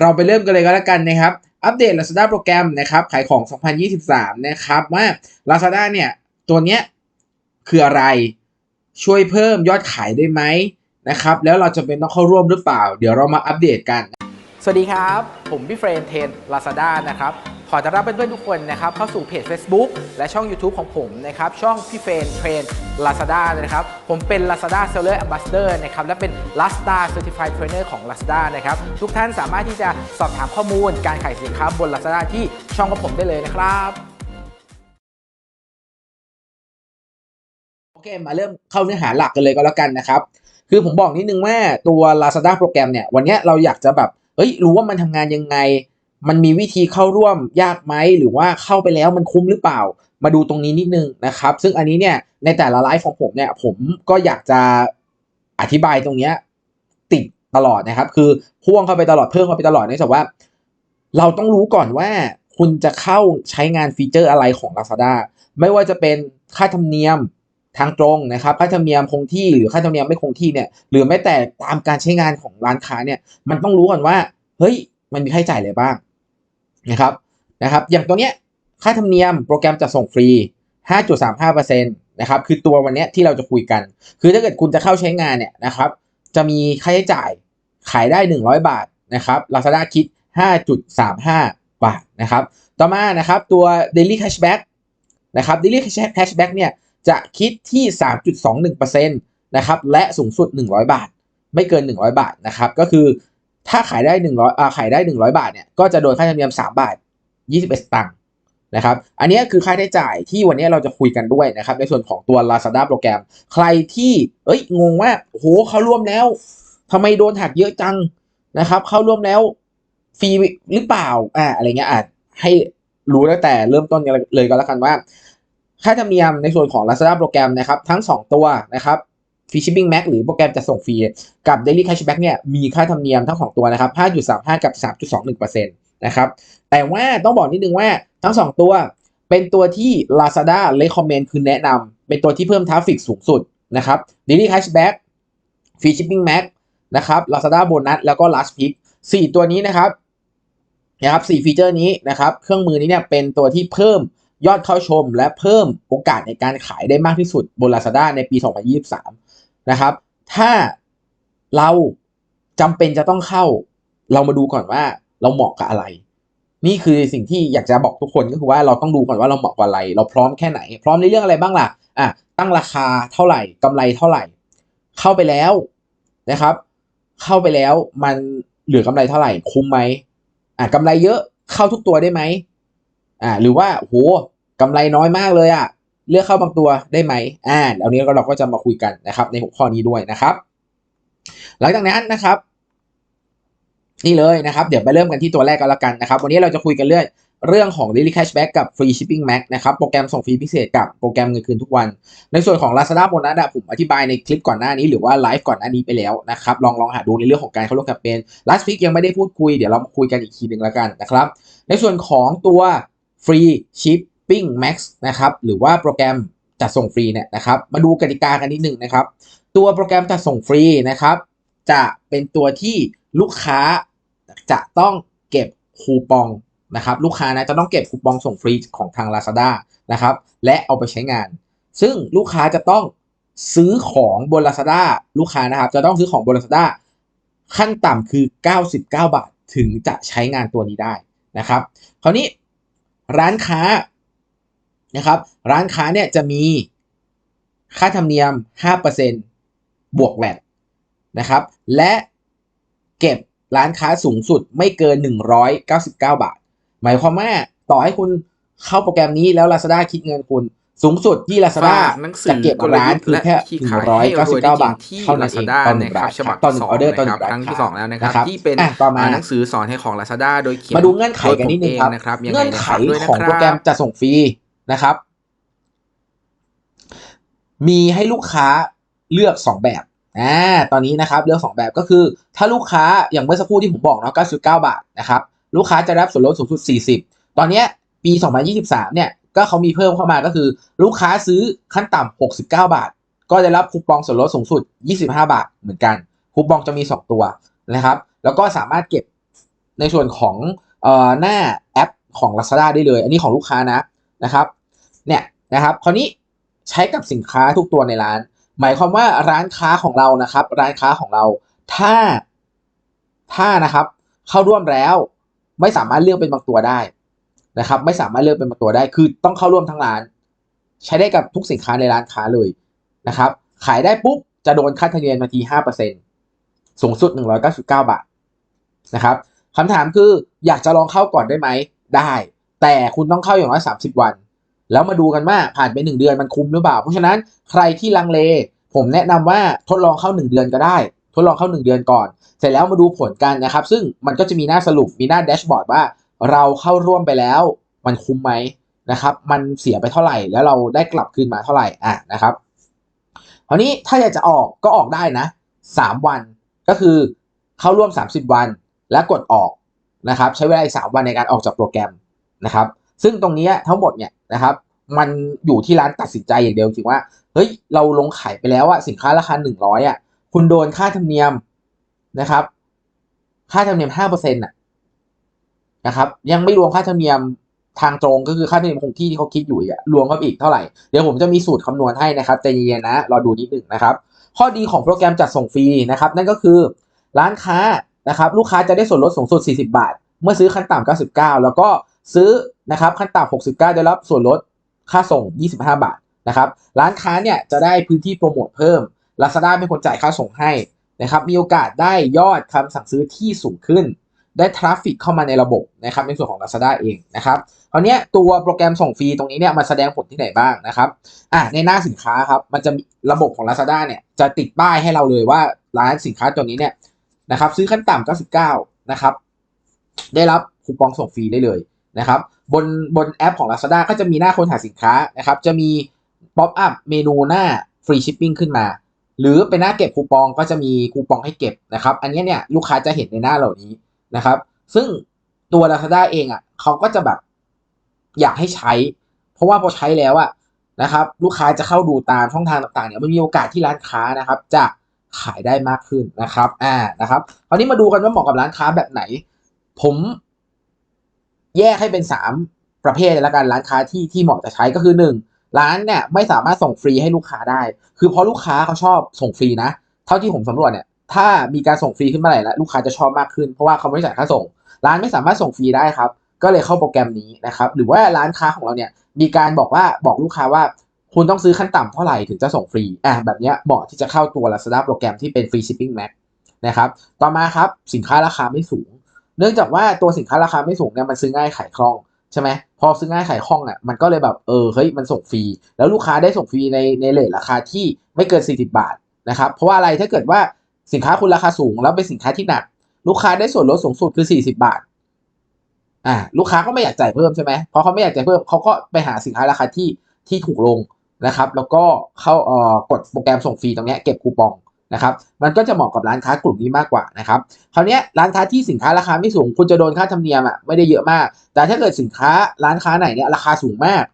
เราไปเริ่มกันเลยก็แล้วกันนะครับ อัปเดต Lazada โปรแกรมนะครับ ขายของ 2023 นะครับว่า Lazada เนี่ยตัวเนี้ยคืออะไร ช่วยเพิ่มยอดขายได้ไหมนะครับ แล้วเราจะเป็นต้องเข้าร่วมหรือเปล่า เดี๋ยวเรามาอัปเดตกัน สวัสดีครับ ผมพี่เฟรนเทน Lazada นะครับ ขอต้อนรับเพื่อนๆทุกคนนะครับเข้าสู่เพจ Facebook และช่อง YouTube ของผมนะครับช่องพี่เฟนเทรน Lazada นะครับผมเป็น Lazada Seller Ambassador นะครับและเป็น Lazada Certified Trainer ของ Lazada นะครับทุกท่านสามารถที่จะสอบถามข้อมูลการขายสินค้าบน Lazada ที่ช่องของผมได้เลยนะครับโอเคมาเริ่มเข้าเนื้อหาหลักกันเลยก็แล้วกันนะครับคือผมบอกนิดนึงว่าตัว Lazada โปรแกรมเนี่ยวันนี้เราอยากจะแบบเอ้ยรู้ว่ามันทำงานยังไง มันมีวิธีเข้าร่วมยากไหมหรือว่าเข้าไปแล้วมันคุ้มหรือเปล่า มาดูตรงนี้นิดนึงนะครับ ซึ่งอันนี้เนี่ยในแต่ละไลฟ์ของผมเนี่ยผมก็อยากจะอธิบายตรงเนี้ยติดตลอดนะครับ คือพ่วงเข้าไปตลอดเพิ่มเข้าไปตลอดเนื่องจากว่า เราต้องรู้ก่อนว่าคุณจะเข้าใช้งานฟีเจอร์อะไรของ Lazada ไม่ว่าจะเป็นค่าธรรมเนียมทางตรงนะครับค่าธรรมเนียมคงที่หรือค่าธรรมเนียมไม่คงที่เนี่ยหรือแม้แต่ตามการใช้งานของร้านค้าเนี่ยมันต้องรู้ก่อนว่าเฮ้ยมันมีค่าใช้จ่ายอะไรบ้าง นะครับนะครับ อย่างตัวเนี้ยค่าธรรมเนียมโปรแกรมจะส่งฟรี 5.35%นะครับคือตัววันเนี้ยที่เราจะคุยกัน คือถ้าเกิดคุณจะเข้าใช้งานเนี่ยนะครับ จะมีค่าใช้จ่ายขายได้ 100 บาทนะครับ Lazada คิด 5.35 บาทนะครับ ต่อมานะครับตัว Daily Cashback นะครับ Daily Cashback เนี่ยจะคิดที่ 3.21%นะครับและสูงสุด 100 บาท ไม่เกิน 100 บาทนะครับ ก็คือ ถ้าขายได้100อ่าขายได้100บาทเนี่ยก็จะโดนค่าธรรมเนียม3บาท21สตางค์นะครับ อันนี้คือค่าใช้จ่ายที่วันนี้เราจะคุยกันด้วยนะครับ ในส่วนของตัว Lazada โปรแกรม ใครที่ เอ้ย งงว่า โหเขาร่วมแล้วทำไมโดนหักเยอะจังนะครับ เข้าร่วมแล้วฟรีหรือเปล่า อ่า อะไรเงี้ยอาจให้รู้ตั้งแต่เริ่มต้นกันเลยก็แล้วกันว่า ค่าธรรมเนียมในส่วนของ Lazada โปรแกรมนะครับ ทั้ง 2 ตัวนะครับ ฟรีชิปปิ้งแม็กหรือโปรแกรมจะส่งฟรีกับ Daily Cashback เนี่ยมีค่าธรรมเนียมทั้งของตัวนะครับ 5.35 กับ 3.21%นะครับแต่ว่าต้องบอกนิดนึงว่าทั้ง 2 ตัว เป็นตัวที่ Lazada recommend คือแนะนำเป็นตัวที่เพิ่มทราฟฟิกสูงสุดนะครับ Daily Cashback Free Shipping Max นะครับ Lazada Bonus แล้วก็ Last Pick 4 ตัวนี้นะครับนะครับ4ฟีเจอร์นี้นะครับเครื่องมือนี้เนี่ยเป็นตัวที่เพิ่มยอดเข้าชม และเพิ่มโอกาสในการขายได้มากที่สุดบน Lazada ในปี 2023 นะครับ ถ้าเราจำเป็นจะต้องเข้า เรามาดูก่อนว่าเราเหมาะกับอะไร นี่คือสิ่งที่อยากจะบอกทุกคนก็คือว่าเราต้องดูก่อนว่าเราเหมาะกับอะไร เราพร้อมแค่ไหน พร้อมในเรื่องอะไรบ้างล่ะอะตั้งราคาเท่าไหร่กำไรเท่าไหร่ เข้าไปแล้วนะครับ เข้าไปแล้วมันเหลือกำไรเท่าไหร่คุ้มไหมอะกำไรเยอะเข้าทุกตัวได้ไหมอ่าหรือว่าโหกำไรน้อยมากเลยอะ เลือกเข้าบางตัวได้ไหมอ่าแล้วนี้เราก็จะมาคุยกันนะครับในหัวข้อนี้ด้วยนะครับ หลังจากนั้นนะครับ นี่เลยนะครับ เดี๋ยวไปเริ่มกันที่ตัวแรกกันละกันนะครับ วันนี้เราจะคุยกันเรื่องเรื่องของ Daily Cashback กับ Free Shipping Max นะครับ โปรแกรมส่งฟรีพิเศษกับโปรแกรมเงินคืนทุกวัน ในส่วนของ Lazada Bonus อะผมอธิบายในคลิปก่อนหน้านี้หรือว่าไลฟ์ก่อนหน้านี้ไปแล้วนะครับ ลองลองหาดูในเรื่องของการเข้าร่วมแคมเปญ Last Pick ยังไม่ได้พูดคุย เดี๋ยวเรามาคุยกันอีกทีหนึ่งแล้วกันนะครับ ในส่วนของตัว Free Shipping Max นะครับหรือว่าโปรแกรมจัดส่งฟรีเนี่ยนะครับมาดูกติกากันนิดหนึ่งนะครับ ตัวโปรแกรมจัดส่งฟรีนะครับ จะเป็นตัวที่ลูกค้าจะต้องเก็บคูปองนะครับลูกค้านะจะต้องเก็บคูปองส่งฟรีของทาง Lazada นะครับและเอาไปใช้งาน ซึ่งลูกค้าจะต้องซื้อของบน Lazada ลูกค้านะครับ จะต้องซื้อของบน Lazada ขั้นต่ำคือ 99 บาทถึงจะใช้งานตัวนี้ได้นะครับ คราวนี้ร้านค้า นะครับร้านค้าเนี่ยจะมีค่าธรรมเนียม 5%บวกแวดนะครับ และเก็บร้านค้าสูงสุดไม่เกิน 199 บาท หมายความว่าต่อให้คุณเข้าโปรแกรมนี้แล้ว Lazada คิดเงินคุณสูงสุดที่ Lazada ฝากหนังสือจะเก็บร้านคือแค่ที่ขายให้รวย199ได้จริบางทที่เท่านั้นเอง Lazada ต่อหนึ่งนะคร้ารับนฉบับต่อหนึ่งออเดอร์ต่อหนึ่งนะคร้าบนครั้งที่ค้าสองแล้วนะครับนะครับที่เป็นอะต่อมาหนังสือสอนให้ของ Lazada โดยเขียนมาดูเงื่อนไขกันนิดนึงครับโดยผมเองนะครับยังไงเงื่อนไขนะครับด้วยนะของโปรแกรมครับจะส่งฟรี นะครับ มีให้ลูกค้าเลือก 2 แบบอ่าตอนนี้นะครับเลือก 2 แบบก็คือ ถ้าลูกค้าอย่างเมื่อสักครู่ที่ผมบอกเนาะ99 บาทนะครับลูกค้าจะรับส่วนลดสูงสุด 40 ตอนนี้ปี 2023 เนี่ยก็เขามีเพิ่มเข้ามาก็คือ ลูกค้าซื้อขั้นต่ำ69 บาท ก็จะรับคูปองส่วนลดสูงสุด 25 บาทเหมือนกันคูปองจะมี 2 ตัวนะครับ แล้วก็สามารถเก็บในส่วนของเอ่อหน้าแอปของ Lazada ได้เลย อันนี้ของลูกค้านะนะครับ เนี่ยนะครับคราวนี้ใช้กับสินค้าทุกตัวในร้าน หมายความว่าร้านค้าของเรานะครับ ร้านค้าของเราถ้าถ้านะครับเข้าร่วมแล้วไม่สามารถเลือกเป็นบางตัวได้นะครับ ไม่สามารถเลือกเป็นบางตัวได้ คือต้องเข้าร่วมทั้งร้าน ใช้ได้กับทุกสินค้าในร้านค้าเลยนะครับ ขายได้ปุ๊บจะโดนค่าธรรมเนียมมาทีห้าเปอร์เซ็นสูงสุดหนึ่งร้อยเก้าสิบเก้าบาทนะครับคำถามคืออยากจะลองเข้าก่อนได้ไหมได้ แต่คุณต้องเข้าอย่างน้อยสามสิบวัน แล้วมาดูกันว่าผ่านไปหนึ่งเดือนมันคุ้มหรือเปล่า เพราะฉะนั้นใครที่ลังเล ผมแนะนำว่าทดลองเข้าหนึ่งเดือนก็ได้ ทดลองเข้าหนึ่งเดือนก่อน เสร็จแล้วมาดูผลกันนะครับ ซึ่งมันก็จะมีหน้าสรุปมีหน้าแดชบอร์ดว่า เราเข้าร่วมไปแล้วมันคุ้มไหมนะครับ มันเสียไปเท่าไหร่ แล้วเราได้กลับคืนมาเท่าไหร่อะนะครับคราวนี้ถ้าอยากจะออกก็ออกได้นะสามวันก็คือเข้าร่วม 30 วันและกดออกนะครับ ใช้เวลาอีกสามวันในการออกจากโปรแกรมนะครับ ซึ่งตรงนี้ทั้งหมดเนี่ยนะครับมันอยู่ที่ร้านตัดสินใจอย่างเดียวจริงว่าเฮ้ยเราลงขายไปแล้วอะสินค้าราคาหนึ่งร้อยอะคุณโดนค่าธรรมเนียมนะครับ ค่าธรรมเนียมห้าเปอร์เซ็นต์อะนะครับ ยังไม่รวมค่าธรรมเนียมทางตรงก็คือค่าธรรมเนียมคงที่ที่เขาคิดอยู่อีกอะรวมเข้าไปอีกเท่าไหร่เดี๋ยวผมจะมีสูตรคำนวณให้นะครับใจเย็นๆนะรอดูนิดหนึ่งนะครับ ข้อดีของโปรแกรมจัดส่งฟรีนะครับ นั่นก็คือร้านค้านะครับ ลูกค้าจะได้ส่วนลดสูงสุด 40 บาท เมื่อซื้อขั้นต่ำ99 แล้วก็ซื้อ นะครับขั้นต่ำ69 ได้รับส่วนลดค่าส่ง 25 บาทนะครับร้านค้าเนี่ยจะได้พื้นที่โปรโมทเพิ่ม Lazada เป็นคนจ่ายค่าส่งให้นะครับมีโอกาสได้ยอดคำสั่งซื้อที่สูงขึ้น ได้ทราฟฟิกเข้ามาในระบบนะครับในส่วนของ Lazada เองนะครับคราวเนี้ยตัวโปรแกรมส่งฟรีตรงนี้เนี่ยมันแสดงผลที่ไหนบ้างนะครับอะในหน้าสินค้าครับมันจะมีระบบของ Lazada เนี่ยจะติดป้ายให้เราเลยว่าร้านสินค้าตัวนี้เนี่ยนะครับซื้อขั้นต่ำ99นะครับได้รับคูปองส่งฟรีได้เลย นะครับบนบนแอปของ Lazada ก็จะมีหน้าค้นหาสินค้านะครับจะมีป๊อปอัพเมนูหน้าฟรีชิปปิ้งขึ้นมา หรือเป็นหน้าเก็บคูปองก็จะมีคูปองให้เก็บนะครับอันนี้เนี่ยลูกค้าจะเห็นในหน้าเหล่านี้นะครับซึ่งตัว Lazada เองอะเขาก็จะแบบอยากให้ใช้ เพราะว่าพอใช้แล้วอะนะครับลูกค้าจะเข้าดูตามช่องทางต่างๆเนี่ยมันมีโอกาสที่ร้านค้านะครับ จะขายได้มากขึ้นนะครับอ่านะครับคราวนี้มาดูกันว่าเหมาะกับร้านค้าแบบไหน ผม แยกให้เป็นสามประเภทเลยละกันร้านค้าที่ที่เหมาะจะใช้ก็คือหนึ่งร้านเนี่ยไม่สามารถส่งฟรีให้ลูกค้าได้ คือเพราะลูกค้าเขาชอบส่งฟรีนะ เท่าที่ผมสำรวจเนี่ยถ้ามีการส่งฟรีขึ้นมาไหร่แล้วลูกค้าจะชอบมากขึ้นเพราะว่าเขาไม่จ่ายค่าส่ง ร้านไม่สามารถส่งฟรีได้ครับ ก็เลยเข้าโปรแกรมนี้นะครับหรือว่าร้านค้าของเราเนี่ยมีการบอกว่าบอกลูกค้าว่าคุณต้องซื้อขั้นต่ำเท่าไหร่ถึงจะส่งฟรีอะแบบเนี้ยเหมาะที่จะเข้าตัว Lazada โปรแกรมที่เป็น Free Shipping Max นะครับต่อมาครับสินค้าราคาไม่สูง เนื่องจากว่าตัวสินค้าราคาไม่สูงเนี่ยมันซื้อง่ายขายคล่องใช่ไหมพอซื้อง่ายขายคล่องอะมันก็เลยแบบเออเฮ้ยมันส่งฟรี แล้วลูกค้าได้ส่งฟรีในในเลทราคาที่ไม่เกิน 40 บาทนะครับเพราะว่าอะไรถ้าเกิดว่าสินค้าคุณราคาสูง แล้วเป็นสินค้าที่หนัก ลูกค้าได้ส่วนลดสูงสุดคือ 40 บาทอ่าลูกค้าก็ไม่อยากจ่ายเพิ่มใช่ไหมเพราะเขาไม่อยากจ่ายเพิ่มเขาก็ไปหาสินค้าราคาที่ที่ถูกลงนะครับ แล้วก็เข้าเอ่อกดโปรแกรมส่งฟรีตรงเนี้ยเก็บคูปอง นะครับมันก็จะเหมาะกับร้านค้ากลุ่มนี้มากกว่านะครับคราวนี้ร้านค้าที่สินค้าราคาไม่สูง คุณจะโดนค่าธรรมเนียมอะไม่ได้เยอะมาก แต่ถ้าเกิดสินค้าร้านค้าไหนเนี่ยราคาสูงมาก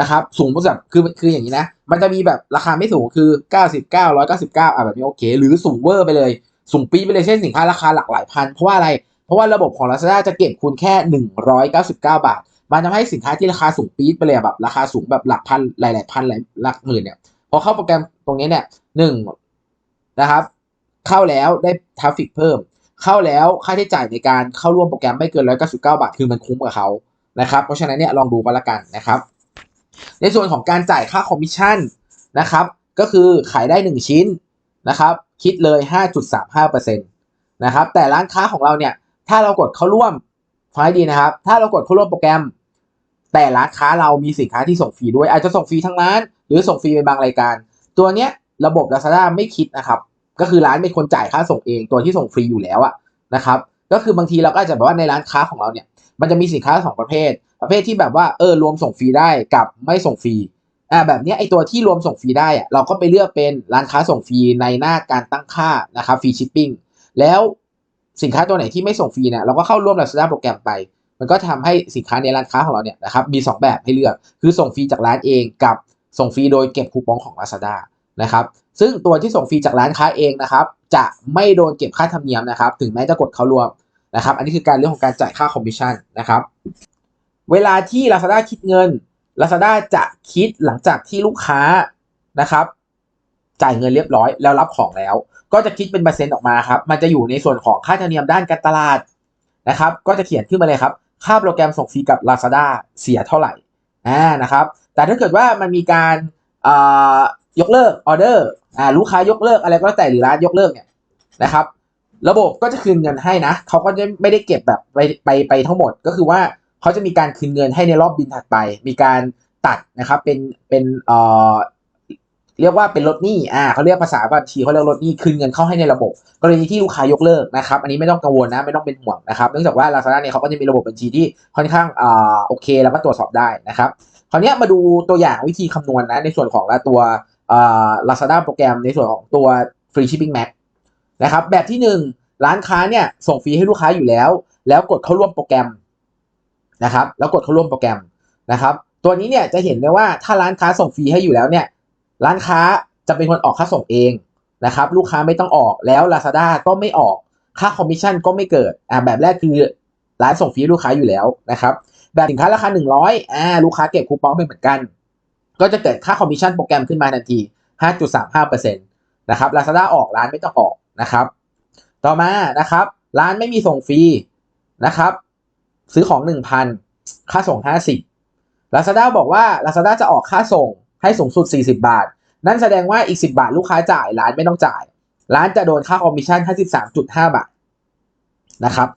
นะครับสูงแบบคือคืออย่างนี้นะ มันจะมีแบบราคาไม่สูงคือ 99 199อะแบบนี้โอเค หรือสูงเวอร์ไปเลย สูงปีไปเลยเช่นสินค้าราคาหลักหลายพัน เพราะว่าอะไร เพราะว่าระบบของ Lazada จะเก็บคุณแค่ 199 บาท มันทำให้สินค้าที่ราคาสูงปี๊ดไปเลยแบบราคาสูงแบบหลักพันหลายๆพันหลายหลักหมื่นเนี่ยพอเข้าโปรแกรมตรงนี้เนี่ยหนึ่ง นะครับ เข้าแล้วได้ทราฟฟิกเพิ่ม เข้าแล้วค่าใช้จ่ายในการเข้าร่วมโปรแกรมไม่เกิน 199 บาท คือมันคุ้มกับเขานะครับ เพราะฉะนั้นเนี่ยลองดูกันละกันนะครับ ในส่วนของการจ่ายค่าคอมมิชชั่นนะครับ ก็คือขายได้ 1 ชิ้นนะครับ คิดเลย 5.35%นะครับ แต่ร้านค้าของเราเนี่ย ถ้าเรากดเข้าร่วมฟังให้ดีนะครับ ถ้าเรากดเข้าร่วมโปรแกรม แต่ร้านค้าเรามีสินค้าที่ส่งฟรีด้วย อาจจะส่งฟรีทั้งร้าน หรือส่งฟรีเป็นบางรายการ ตัวเนี้ย ระบบ Lazada ไม่คิดนะครับ ก็คือร้านเป็นคนจ่ายค่าส่งเองตัวที่ส่งฟรีอยู่แล้วอะนะครับก็คือบางทีเราก็อาจจะแบบว่าในร้านค้าของเราเนี่ยมันจะมีสินค้าสองประเภท ประเภทที่แบบว่าเออรวมส่งฟรีได้กับไม่ส่งฟรีอ่าแบบนี้ไอตัวที่รวมส่งฟรีได้อะเราก็ไปเลือกเป็นร้านค้าส่งฟรีในหน้าการตั้งค่านะครับฟรีชิปปิ้งแล้วสินค้าตัวไหนที่ไม่ส่งฟรีเนี่ยเราก็เข้าร่วม Lazada โปรแกรมไป มันก็ทำให้สินค้าในร้านค้าของเราเนี่ยนะครับมี 2 แบบให้เลือกคือส่งฟรีจากร้านเองกับส่งฟรีโดยเก็บคูปองของ Lazada นะครับ ซึ่งตัวที่ส่งฟรีจากร้านค้าเองนะครับ จะไม่โดนเก็บค่าธรรมเนียมนะครับ ถึงแม้จะกดเขารวมนะครับ อันนี้คือการเรื่องของการจ่ายค่าคอมมิชชั่นนะครับ เวลาที่ Lazada คิดเงิน Lazada จะคิดหลังจากที่ลูกค้านะครับ จ่ายเงินเรียบร้อยแล้วรับของแล้ว ก็จะคิดเป็นเปอร์เซ็นต์ออกมาครับ มันจะอยู่ในส่วนของค่าธรรมเนียมด้านการตลาดนะครับ ก็จะเขียนขึ้นมาเลยครับ ค่าโปรแกรมส่งฟรีกับ Lazada เสียเท่าไหร่อ่านะครับ แต่ถ้าเกิดว่ามันมีการ ยกเลิกออเดอร์อ่าลูกค้ายกเลิกอะไรก็แล้วแต่หรือร้านยกเลิกเนี่ยนะครับ ระบบก็จะคืนเงินให้นะเขาก็จะไม่ได้เก็บแบบไปไปไปทั้งหมดก็คือว่าเขาจะมีการคืนเงินให้ในรอบบินถัดไป มีการตัดนะครับเป็นเป็นเอ่อเรียกว่าเป็นลดหนี้อ่าเขาเรียกภาษาบัญชีเขาเรียกลดหนี้คืนเงินเข้าให้ในระบบ กรณีที่ลูกค้ายกเลิกนะครับ อันนี้ไม่ต้องกังวลนะไม่ต้องเป็นห่วงนะครับ เนื่องจากว่า Lazada เนี่ยเขาก็จะมีระบบบัญชีที่ค่อนข้างอ่าโอเค แล้วก็ตรวจสอบได้นะครับ คราวนี้มาดูตัวอย่างวิธีคำนวณนะในส่วนของตัว ละตัวอ่าโปรแกรมในส่วนของตัว Free Shipping Max นะครับแบบที่หนึ่งร้านค้าเนี่ยส่งฟรีให้ลูกค้าอยู่แล้ว แล้วกดเข้าร่วมโปรแกรมนะครับแล้วกดเข้าร่วมโปรแกรมนะครับตัวนี้เนี่ยจะเห็นได้ว่าถ้าร้านค้าส่งฟรีให้อยู่แล้วเนี่ยร้านค้าจะเป็นคนออกค่าส่งเองนะครับลูกค้าไม่ต้องออกแล้ว Lazada ก็ไม่ออกค่าคอมมิชชั่นก็ไม่เกิดอ่าแบบแรกคือร้านส่งฟรีลูกค้าอยู่แล้วนะครับแบบสินค้าราคา 100อ่าลูกค้าเก็บคูปองไปเหมือนกัน ก็จะเกิดค่าคอมมิชชั่นโปรแกรมขึ้นมาทันที 5.35%นะครับ Lazada ออกร้านไม่ต้องออกนะครับ ต่อมานะครับ ร้านไม่มีส่งฟรีนะครับ ซื้อของ 1,000 ค่าส่ง 50 Lazada บอกว่า Lazada จะออกค่าส่งให้สูงสุด 40 บาท นั่นแสดงว่าอีก 10 บาทลูกค้าจ่ายร้านไม่ต้องจ่าย ร้านจะโดนค่าคอมมิชชั่น 53.5 บาทนะครับ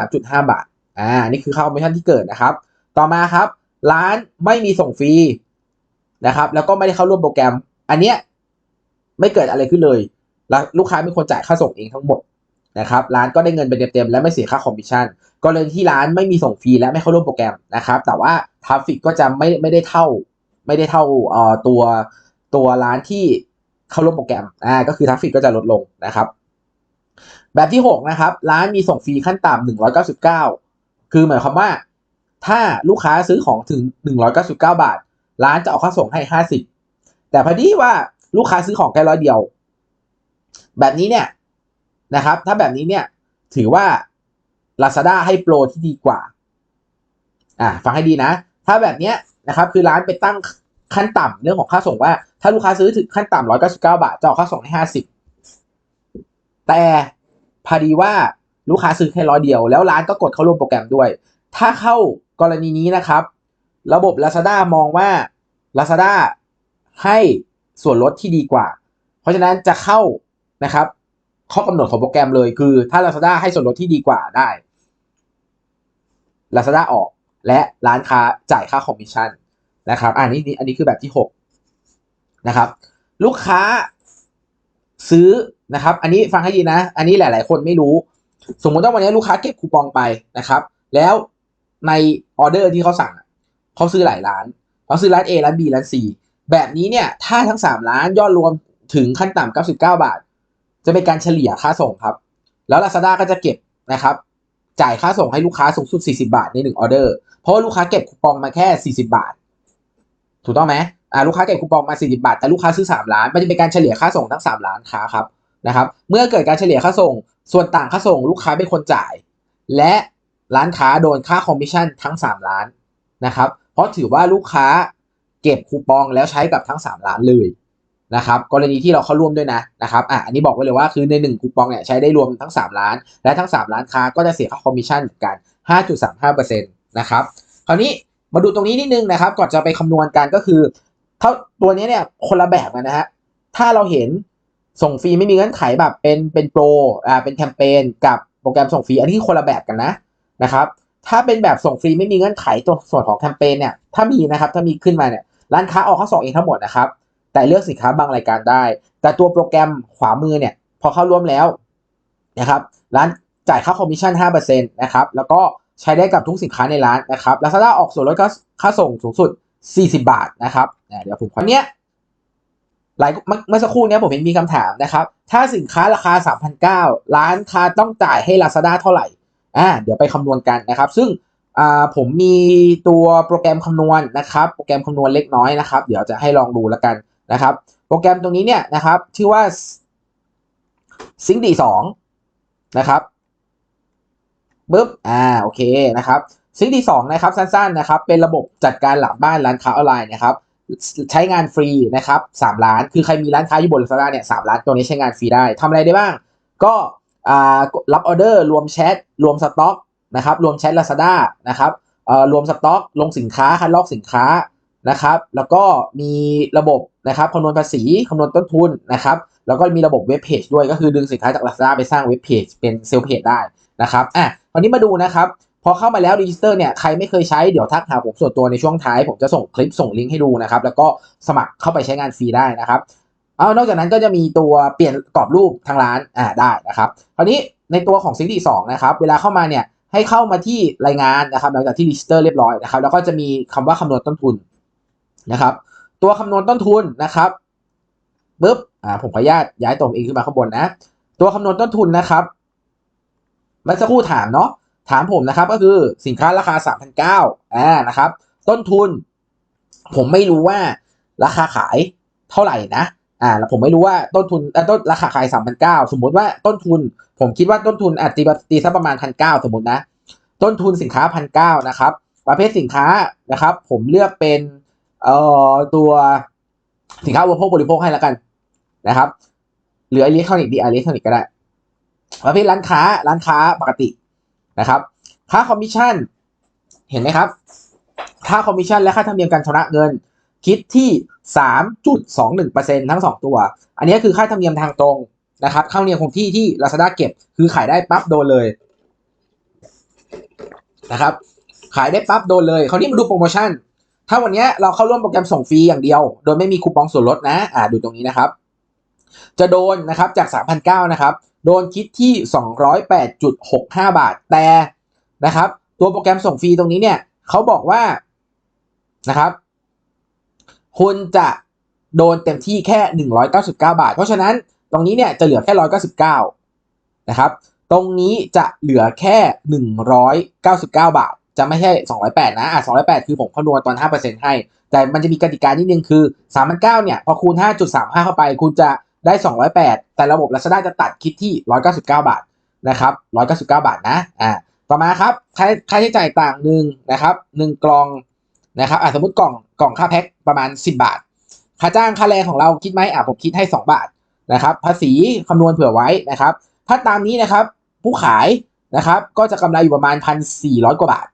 53.5 บาทอ่านี่คือค่าคอมมิชชั่นที่เกิดนะครับ ต่อมาครับ ร้านไม่มีส่งฟรี นะครับ แล้วก็ไม่ได้เข้าร่วมโปรแกรม อันเนี้ยไม่เกิดอะไรขึ้นเลยแล้วลูกค้าเป็นคนจ่ายค่าส่งเองทั้งหมดนะครับ ร้านก็ได้เงินไปเต็มๆและไม่เสียค่าคอมมิชชั่นกรณีที่ร้านไม่มีส่งฟรีและไม่เข้าร่วมโปรแกรมนะครับ แต่ว่าทราฟฟิกก็จะไม่ไม่ได้เท่า ไม่ได้เท่าเอ่อตัวตัวร้านที่เข้าร่วมโปรแกรม อ่า ก็คือทราฟฟิกก็จะลดลงนะครับ แบบที่ 6 นะครับ ร้านมีส่งฟรีขั้นต่ำ199 คือหมายความว่า ถ้าลูกค้าซื้อของถึง 199 บาท ร้านจะออกค่าส่งให้50แต่พอดีว่าลูกค้าซื้อของแค่ร้อยเดียว แบบนี้เนี่ยนะครับ ถ้าแบบนี้เนี่ยถือว่า Lazada ให้โปรที่ดีกว่าอ่าฟังให้ดีนะ ถ้าแบบเนี้ยนะครับ คือร้านไปตั้งขั้นต่ำเรื่องของค่าส่งว่า ถ้าลูกค้าซื้อถึงขั้นต่ำ199บเก้าบาทจะออกค่าส่งให้50แต่พอดีว่าลูกค้าซื้อแค่ร้อยเดียว แล้วร้านก็กดเข้าร่วมโปรแกรมด้วย ถ้าเข้ากรณีนี้นะครับ ระบบ Lazada มองว่า Lazada ให้ส่วนลดที่ดีกว่า เพราะฉะนั้นจะเข้านะครับ ข้อกำหนดของโปรแกรมเลยคือ ถ้า Lazada ให้ส่วนลดที่ดีกว่าได้ Lazada ออกและร้านค้าจ่ายค่าคอมมิชชั่นนะครับอันนี้อันนี้คือแบบที่หกนะครับ ลูกค้าซื้อนะครับ อันนี้ฟังให้ดีนะ อันนี้หลาย ๆ คนไม่รู้ สมมติว่าวันนี้ลูกค้าเก็บคูปองไปนะครับ แล้วในออเดอร์ที่เขาสั่ง เขาซื้อหลายร้านเขาซื้อร้าน A ร้าน B ร้าน C แบบนี้เนี่ยถ้าทั้ง 3 ร้านยอดรวมถึงขั้นต่ำ99 บาท จะเป็นการเฉลี่ยค่าส่งครับ แล้ว Lazada ก็จะเก็บนะครับ จ่ายค่าส่งให้ลูกค้าสูงสุด 40 บาทในหนึ่งออเดอร์ เพราะว่าลูกค้าเก็บคูปองมาแค่ 40 บาท ถูกต้องไหมอ่าลูกค้าเก็บคูปองมา 40 บาท แต่ลูกค้าซื้อ 3 ล้าน มันจะเป็นการเฉลี่ยค่าส่งทั้ง 3 ล้านค้าครับนะครับ เมื่อเกิดการเฉลี่ยค่าส่ง ส่วนต่างค่าส่งลูกค้าเป็นคนจ่าย และร้านค้าโดนค่าคอมมิชชั่นทั้ง 3 ล้านนะครับ ราะถือว่าลูกค้าเก็บคูปองแล้วใช้กับทั้ง3ล้านเลยนะครับกรณีที่เราเข้าร่วมด้วยนะนะครับอะอันนี้บอกไว้เลยว่าคือใน 1 คูปองเนี่ยใช้ได้รวมทั้ง3ล้าน และทั้ง3ล้านค้าก็จะเสียค่าคอมมิชชั่นเหมือนกัน 5.35%นะครับคราวนี้มาดูตรงนี้นิดนึงนะครับ ก่อนจะไปคำนวณกันก็คือเท่าตัวนี้เนี่ยคนละแบบกันนะฮะถ้าเราเห็นส่งฟรีไม่มีเงื่อนไขแบบเป็นเป็นโปรอ่าเป็นแคมเปญกับโปรแกรมส่งฟรีอันนี้คนละแบบกันนะนะครับ ถ้าเป็นแบบส่งฟรีไม่มีเงื่อนไขตัวส่วนของแคมเปญเนี่ยถ้ามีนะครับถ้ามีขึ้นมาเนี่ยร้านค้าออกข้อสองเองทั้งหมดนะครับแต่เลือกสินค้าบางรายการได้ แต่ตัวโปรแกรมขวามือเนี่ยพอเข้าร่วมแล้วนะครับร้านจ่ายค่าคอมมิชชั่น5%นะครับแล้วก็ใช้ได้กับทุกสินค้าในร้านนะครับ Lazada ออกส่วนลดค่าส่งสูงสุด 40 บาทนะครับเดี๋ยวผมขอเนี้ยหลายเมื่อสักครู่นี้ผมเห็นมีคำถามนะครับ ถ้าสินค้าราคา 3,900 ร้านค้าต้องจ่ายให้ Lazada เท่าไหร่ อ่าเดี๋ยวไปคำนวณกันนะครับ ซึ่งอ่าผมมีตัวโปรแกรมคำนวณนะครับ โปรแกรมคำนวณเล็กน้อยนะครับ เดี๋ยวจะให้ลองดูแล้วกันนะครับ โปรแกรมตรงนี้เนี่ยนะครับชื่อว่า Sync D2 นะครับปึ๊บอ่าโอเคนะครับสิ่งที่สองนะครับสั้นๆนะครับ เป็นระบบจัดการหลังบ้านร้านค้าออนไลน์นะครับใช้งานฟรีนะครับสามล้าน คือใครมีร้านค้าอยู่บน Lazada เนี่ยสามล้านตัวนี้ใช้งานฟรีได้ทำอะไรได้บ้าง ก็ รับออเดอร์รวมแชทรวมสต็อกนะครับรวมแชท Lazada นะครับรวมสต็อกลงสินค้าคัดลอกสินค้านะครับแล้วก็มีระบบนะครับคำนวณภาษีคำนวณต้นทุนนะครับแล้วก็มีระบบเว็บเพจด้วยก็คือดึงสินค้าจาก Lazada ไปสร้างเว็บเพจเป็นเซลล์เพจได้นะครับอะคราวนี้มาดูนะครับพอเข้ามาแล้วรีจิสเตอร์เนี่ยใครไม่เคยใช้เดี๋ยวทักหาผมส่วนตัวในช่วงท้าย ผมจะส่งคลิปส่งลิงก์ให้ดูนะครับแล้วก็สมัครเข้าไปใช้งานฟรีได้นะครับ เอานอกจากนั้นก็จะมีตัวเปลี่ยนกรอบรูปทางร้านอ่าได้นะครับคราวนี้ในตัวของซิงที่สองนะครับเวลาเข้ามาเนี่ยให้เข้ามาที่รายงานนะครับหลังจากที่รีจิสเตอร์เรียบร้อยนะครับแล้วก็จะมีคำว่าคำนวณต้นทุนนะครับ ตัวคำนวณต้นทุนนะครับปึ๊บอ่าผมขออนุญาตย้ายตัวผมเองขึ้นมาข้างบนนะ ตัวคำนวณต้นทุนนะครับเมื่อสักครู่ถามเนาะถามผมนะครับก็คือสินค้าราคา3,900อ่านะครับ ต้นทุน ผมไม่รู้ว่าราคาขายเท่าไหร่นะ อ่าแล้วผมไม่รู้ว่าต้นทุนอ่อต้นราคาขาย3,900สมมติว่าต้นทุน ผมคิดว่าต้นทุนอาจตีตีสักประมาณ1,900สมมตินะ ต้นทุนสินค้า1,900นะครับ ประเภทสินค้านะครับ ผมเลือกเป็นเอ่อตัวสินค้าอุปโภคบริโภคให้แล้วกันนะครับหรืออิเล็กทรอนิกส์ดีอิเล็กทรอนิกส์ก็ได้ประเภทร้านค้าร้านค้าปกตินะครับค่าคอมมิชชั่นเห็นไหมครับ ค่าคอมมิชชั่นและค่าธรรมเนียมการชำระเงิน คิดที่ 3.21%ทั้ง 2 ตัว อันนี้คือค่าธรรมเนียมทางตรงนะครับค่าธรรมเนียมคงที่ที่ Lazada เก็บ คือขายได้ปั๊บโดนเลยนะครับ ขายได้ปั๊บโดนเลย คราวนี้มาดูโปรโมชั่น ถ้าวันนี้เราเข้าร่วมโปรแกรมส่งฟรีอย่างเดียว โดยไม่มีคูปองส่วนลดนะ อ่าดูตรงนี้นะครับ จะโดนนะครับจาก 3,900นะครับ โดนคิดที่ 208.65 บาท แต่นะครับ ตัวโปรแกรมส่งฟรีตรงนี้เนี่ยเขาบอกว่านะครับ คุณจะโดนเต็มที่แค่ 199 บาท เพราะฉะนั้นตรงนี้เนี่ยจะเหลือแค่ 199 นะครับ ตรงนี้จะเหลือแค่ 199 บาท จะไม่ใช่ 208 นะ อะ 208 คือผมคำนวณตอน 5%ให้ แต่มันจะมีกติกานิดนึงคือ 3,900 เนี่ย พอคูณ 5.35 เข้าไป คุณจะได้ 208 แต่ระบบ Lazada จะตัดคิดที่ 199 บาท นะครับ 199 บาทนะ อ่า ต่อมาครับ ค่าใช้จ่ายต่างหนึ่งนะครับหนึ่งกล่อง นะครับสมมติกล่องกล่องค่าแพ็คประมาณ 10 บาท ค่าจ้างค่าแรงของเราคิดไหมอะผมคิดให้ 2 บาทนะครับ ภาษีคำนวณเผื่อไว้นะครับ ถ้าตามนี้นะครับผู้ขายนะครับก็จะกำไรอยู่ประมาณ 1,400 กว่าบาท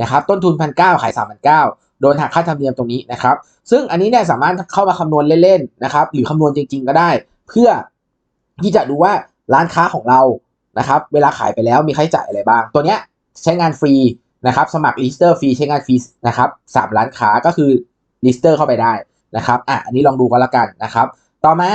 นะครับต้นทุน 1,900 ขาย 3,900 โดนหักค่าธรรมเนียมตรงนี้นะครับ ซึ่งอันนี้เนี่ยสามารถเข้ามาคำนวณเล่นๆนะครับหรือคำนวณจริง ๆ ก็ได้ เพื่อที่จะดูว่าร้านค้าของเรานะครับเวลาขายไปแล้วมีค่าใช้จ่ายอะไรบ้าง ตัวเนี้ยใช้งานฟรี นะครับสมัครลิสเตอร์ฟรีใช้งานฟรีนะครับสามร้านค้าก็คือลิสเตอร์เข้าไปได้นะครับอะอันนี้ลองดูกันละกันนะครับ ต่อมา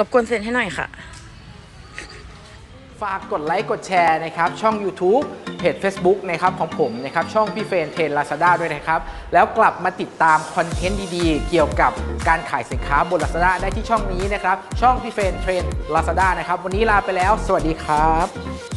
รบกวนเซ็นให้หน่อยค่ะ ฝากกดไลค์กดแชร์นะครับ ช่อง YouTube เพ จ Facebook นะครับของผมนะครับช่องพี่เฟรนเทรนลาซาด้าด้วยนะครับ แล้วกลับมาติดตามคอนเทนต์ดีๆ เกี่ยวกับการขายสินค้าบนลาซาด้าได้ที่ช่องนี้นะครับ ช่องพี่เฟรนเทรนลาซาด้านะครับ วันนี้ลาไปแล้ว สวัสดีครับ